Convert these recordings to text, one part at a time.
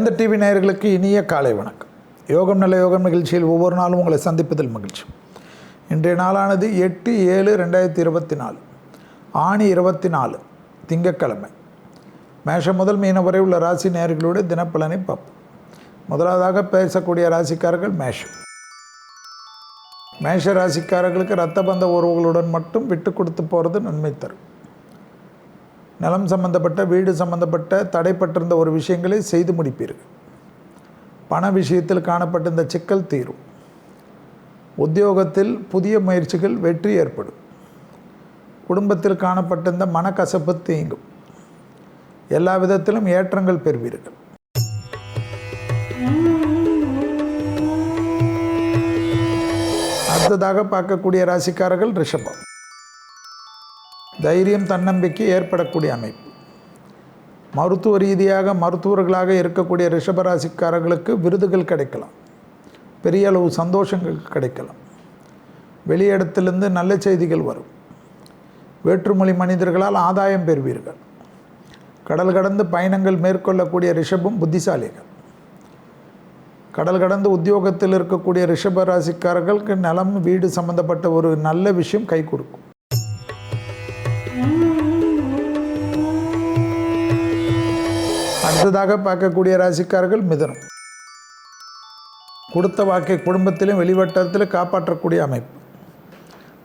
வேந்த TV நேயர்களுக்கு இனிய காலை வணக்கம். யோகம் நல்ல யோகம் நிகழ்ச்சியில் ஒவ்வொரு நாளும் உங்களை சந்திப்பதில் மகிழ்ச்சி. இன்றைய நாளானது எட்டு ஏழு ரெண்டாயிரத்தி இருபத்தி நாலு. ஆணி இருபத்தி நாலு திங்கட்கிழமை. மேஷம் முதல் மீன வரை உள்ள ராசி நேயர்களுடைய தினப்பலனை பார்ப்போம். முதலாவதாக பேசக்கூடிய ராசிக்காரர்கள் மேஷம். மேஷ ராசிக்காரர்களுக்கு இரத்த பந்த உறவுகளுடன் மட்டும் விட்டு கொடுத்து போகிறது நன்மை தரும். நிலம் சம்பந்தப்பட்ட வீடு சம்பந்தப்பட்ட தடைப்பட்டிருந்த ஒரு விஷயங்களை செய்து முடிப்பீர்கள். பண விஷயத்தில் காணப்பட்ட இந்த சிக்கல் தீரும். உத்தியோகத்தில் புதிய முயற்சிகள் வெற்றி ஏற்படும். குடும்பத்தில் காணப்பட்ட இந்த மனக்கசப்பு தீங்கும். எல்லா விதத்திலும் ஏற்றங்கள் பெறுவீர்கள். அடுத்ததாக பார்க்கக்கூடிய ராசிக்காரர்கள் ரிஷபம். தைரியம் தன்னம்பிக்கை ஏற்படக்கூடிய அமைப்பு. மருத்துவ ரீதியாக மருத்துவர்களாக இருக்கக்கூடிய ரிஷபராசிக்காரர்களுக்கு விருதுகள் கிடைக்கலாம். பெரிய அளவு சந்தோஷங்கள் கிடைக்கலாம். வெளியிடத்திலிருந்து நல்ல செய்திகள் வரும். வேற்றுமொழி மனிதர்களால் ஆதாயம் பெறுவீர்கள். கடல் கடந்து பயணங்கள் மேற்கொள்ளக்கூடிய ரிஷபம் புத்திசாலிகள். கடல் கடந்து உத்தியோகத்தில் இருக்கக்கூடிய ரிஷப ராசிக்காரர்களுக்கு வீடு சம்பந்தப்பட்ட ஒரு நல்ல விஷயம் கை கொடுக்கும். அடுத்ததாக பார்க்கக்கூடிய ராசிக்காரர்கள் மிதனம். கொடுத்த வாக்கை குடும்பத்திலும் வெளிவட்டாரத்திலும் காப்பாற்றக்கூடிய அமைப்பு.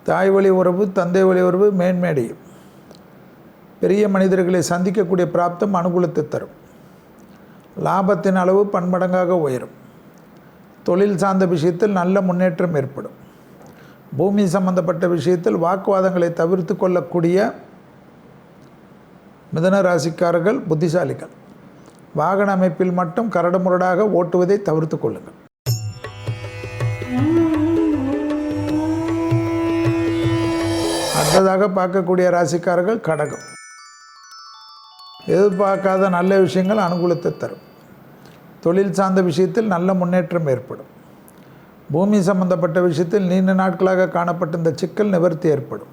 தாய் வழி உறவு தந்தை வழி உறவு மேன்மேடையும் பெரிய மனிதர்களை சந்திக்கக்கூடிய பிராப்தம் அனுகூலத்தை தரும். லாபத்தின் அளவு பன்மடங்காக உயரும். தொழில் சார்ந்த விஷயத்தில் நல்ல முன்னேற்றம் ஏற்படும். பூமி சம்பந்தப்பட்ட விஷயத்தில் வாக்குவாதங்களை தவிர்த்து கொள்ளக்கூடிய மிதன ராசிக்காரர்கள் புத்திசாலிகள். வாகன அமைப்பில் மட்டும் கரடுமுரடாக ஓட்டுவதை தவிர்த்து கொள்ளுங்கள். அடுத்ததாக பார்க்கக்கூடிய ராசிக்காரர்கள் கடகம். எதிர்பார்க்காத நல்ல விஷயங்கள் அனுகூலத்தை தரும். தொழில் சார்ந்த விஷயத்தில் நல்ல முன்னேற்றம் ஏற்படும். பூமி சம்பந்தப்பட்ட விஷயத்தில் நீண்ட நாட்களாக காணப்பட்ட இந்த சிக்கல் நிவர்த்தி ஏற்படும்.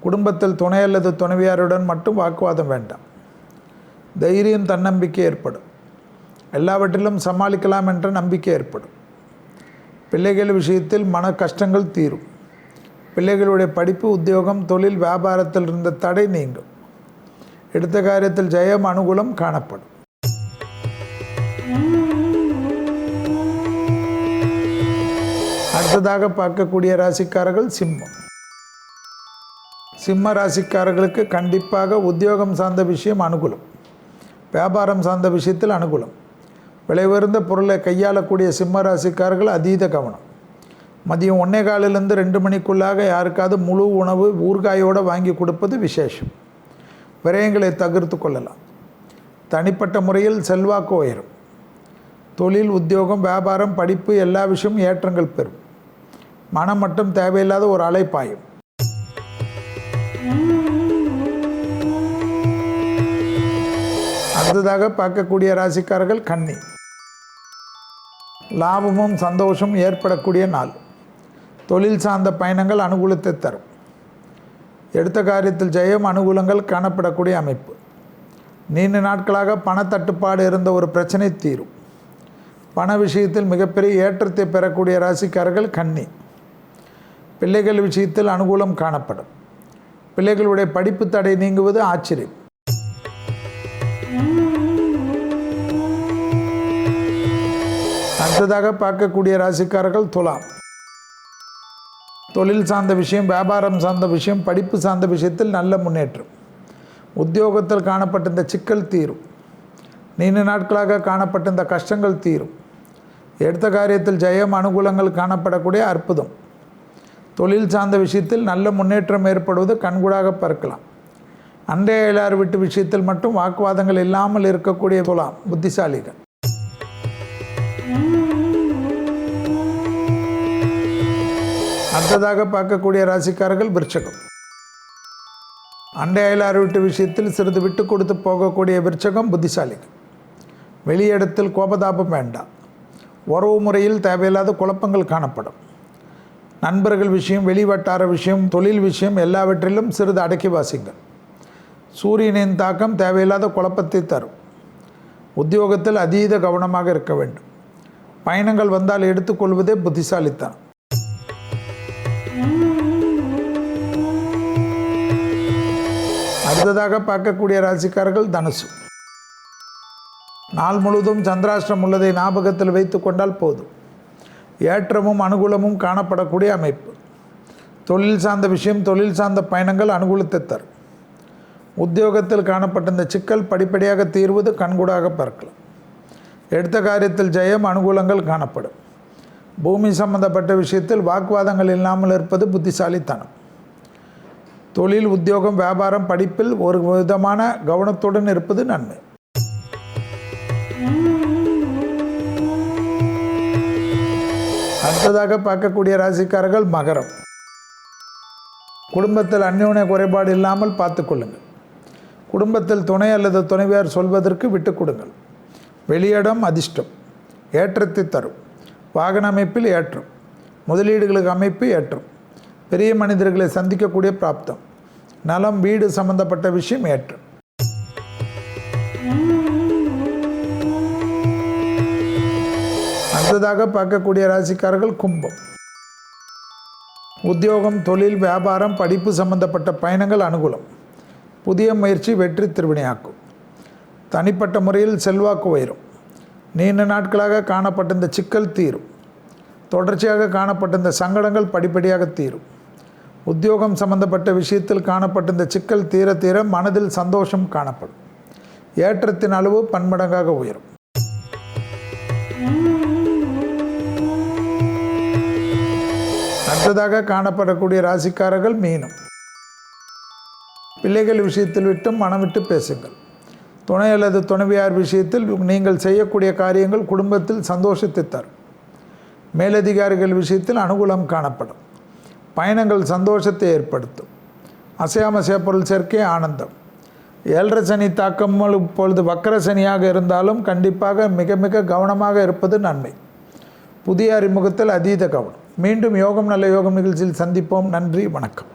குடும்பத்தில் துணை அல்லது துணைவியாருடன் மட்டும் வாக்குவாதம் வேண்டாம். தைரியம் தன்னம்பிக்கை ஏற்படும். எல்லாவற்றிலும் சமாளிக்கலாம் என்ற நம்பிக்கை ஏற்படும். பிள்ளைகள் விஷயத்தில் மன கஷ்டங்கள் தீரும். பிள்ளைகளுடைய படிப்பு உத்தியோகம் தொழில் வியாபாரத்தில் இருந்த தடை நீங்கும். எடுத்த காரியத்தில் ஜெயம் அனுகூலம் காணப்படும். அடுத்ததாக பார்க்கக்கூடிய ராசிக்காரர்கள் சிம்மம். சிம்ம ராசிக்காரர்களுக்கு கண்டிப்பாக உத்தியோகம் சார்ந்த விஷயம் அனுகூலம். வியாபாரம் சார்ந்த விஷயத்தில் அனுகூலம். விலை உயர்ந்த பொருளை கையாளக்கூடிய சிம்ம ராசிக்காரர்கள் அதீத கவனம். மதியம் ஒன்னே காலிலிருந்து ரெண்டு மணிக்குள்ளாக யாருக்காவது முழு உணவு ஊறுகாயோடு வாங்கி கொடுப்பது விசேஷம். விரயங்களை தவிர்த்து கொள்ளலாம். தனிப்பட்ட முறையில் செல்வாக்கு உயரும். தொழில் உத்தியோகம் வியாபாரம் படிப்பு எல்லா விஷயமும் ஏற்றங்கள் பெறும். மனம் மட்டும் தேவையில்லாத ஒரு அலைப்பாயும். அடுத்ததாக பார்க்கக்கூடிய ராசிக்காரர்கள் கன்னி. லாபமும் சந்தோஷமும் ஏற்படக்கூடிய நாள். தொழில் சார்ந்த பயணங்கள் அனுகூலத்தை தரும். எடுத்த காரியத்தில் ஜெயம் அனுகூலங்கள் காணப்படக்கூடிய அமைப்பு. நீண்ட நாட்களாக பணத்தட்டுப்பாடு இருந்த ஒரு பிரச்சனை தீரும். பண விஷயத்தில் மிகப்பெரிய ஏற்றத்தை பெறக்கூடிய ராசிக்காரர்கள் கன்னி. பிள்ளைகள் விஷயத்தில் அனுகூலம் காணப்படும். பிள்ளைகளுடைய படிப்பு தடை நீங்குவது ஆச்சரியம். அடுத்ததாக பார்க்கக்கூடிய ராசிக்காரர்கள் துலாம். தொழில் சார்ந்த விஷயம் வியாபாரம் சார்ந்த விஷயம் படிப்பு சார்ந்த விஷயத்தில் நல்ல முன்னேற்றம். உத்தியோகத்தில் காணப்பட்ட இந்த சிக்கல் தீரும். நீண்ட நாட்களாக காணப்பட்ட இந்த கஷ்டங்கள் தீரும். எடுத்த காரியத்தில் ஜெயம் அனுகூலங்கள் காணப்படக்கூடிய அற்புதம். தொழில் சார்ந்த விஷயத்தில் நல்ல முன்னேற்றம் ஏற்படுவது கண்கூடாக பார்க்கலாம். அன்றைய எல்லார் வீட்டு விஷயத்தில் மட்டும் வாக்குவாதங்கள் இல்லாமல் இருக்கக்கூடிய துலாம் புத்திசாலிகள். அடுத்ததாக பார்க்கக்கூடிய ராசிக்காரர்கள் விருச்சகம். அண்டை அயலார் வீட்டு விஷயத்தில் சிறிது விட்டு கொடுத்து போகக்கூடிய விருச்சகம் புத்திசாலிகள் வெளியிடத்தில் கோபதாபம் வேண்டாம். உறவு முறையில் தேவையில்லாத குழப்பங்கள் காணப்படும். நண்பர்கள் விஷயம் வெளிவட்டார விஷயம் தொழில் விஷயம் எல்லாவற்றிலும் சிறிது அடக்கி வாசிங்கள். சூரியனின் தாக்கம் தேவையில்லாத குழப்பத்தை தரும். உத்தியோகத்தில் அதீத கவனமாக இருக்க வேண்டும். பயணங்கள் வந்தால் எடுத்துக்கொள்வதே புத்திசாலித்தனம். அடுத்ததாக பார்க்கக்கூடிய ராசிக்காரர்கள் தனுசு. நாள் முழுவதும் சந்திராஷ்டிரம் உள்ளதை ஞாபகத்தில் வைத்து கொண்டால் போதும். ஏற்றமும் அனுகூலமும் காணப்படக்கூடிய அமைப்பு. தொழில் சார்ந்த விஷயம் தொழில் சார்ந்த பயணங்கள் அனுகூலத்தை தரும். உத்தியோகத்தில் காணப்பட்ட இந்த சிக்கல் படிப்படியாக தீர்வது கண்கூடாக பார்க்கலாம். எடுத்த காரியத்தில் ஜெயம் அனுகூலங்கள் காணப்படும். பூமி சம்பந்தப்பட்ட விஷயத்தில் வாக்குவாதங்கள் இல்லாமல் இருப்பது புத்திசாலித்தனம். தொழில் உத்தியோகம் வியாபாரம் படிப்பில் ஒரு விதமான கவனத்துடன் இருப்பது நன்மை. அடுத்ததாக பார்க்கக்கூடிய ராசிக்காரர்கள் மகரம். குடும்பத்தில் அந்யோன்ய குறைபாடு இல்லாமல் பார்த்துக்கொள்ளுங்கள் குடும்பத்தில் துணை அல்லது துணைவியார் சொல்வதற்கு விட்டு கொடுங்கள். வெளியிடம் அதிர்ஷ்டம் ஏற்றத்தை தரும். வாகன அமைப்பில் ஏற்றம். முதலீடுகளுக்கு அமைப்பு ஏற்றம். பெரிய மனிதர்களை சந்திக்கக்கூடிய பிராப்தம். நலம் வீடு சம்பந்தப்பட்ட விஷயம் ஏற்று. அடுத்ததாக பார்க்கக்கூடிய ராசிக்காரர்கள் கும்பம். உத்தியோகம் தொழில் வியாபாரம் படிப்பு சம்பந்தப்பட்ட பயணங்கள் அனுகூலம். புதிய முயற்சி வெற்றி திருவினையாக்கும் தனிப்பட்ட முறையில் செல்வாக்கு உயரும். நீண்ட நாட்களாக காணப்பட்ட இந்த சிக்கல் தீரும். தொடர்ச்சியாக காணப்பட்ட இந்த சங்கடங்கள் படிப்படியாக தீரும். உத்தியோகம் சம்பந்தப்பட்ட விஷயத்தில் காணப்பட்ட இந்த சிக்கல் தீர தீர மனதில் சந்தோஷம் காணப்படும். ஏற்றத்தின் அளவு பன்மடங்காக உயரும். அடுத்ததாக காணப்படக்கூடிய ராசிக்காரர்கள் மீனம். பிள்ளைகள் விஷயத்தில் விட்டும் மனம் விட்டு பேசுங்கள். துணை அல்லது துணைவியார் விஷயத்தில் நீங்கள் செய்யக்கூடிய காரியங்கள் குடும்பத்தில் சந்தோஷத்தை தரும். மேலதிகாரிகள் விஷயத்தில் அனுகூலம் காணப்படும். பயணங்கள் சந்தோஷத்தை ஏற்படுத்தும். அசையாமசைய பொருள் சேர்க்கை ஆனந்தம். ஏழரை சனி தாக்கம் இப்பொழுது வக்கர சனியாக இருந்தாலும் கண்டிப்பாக மிக மிக கவனமாக இருப்பது நன்மை. புதிய அறிமுகத்தில் அதீத கவனம். மீண்டும் யோகம் நல்ல யோகம் நிகழ்ச்சியில் சந்திப்போம். நன்றி வணக்கம்.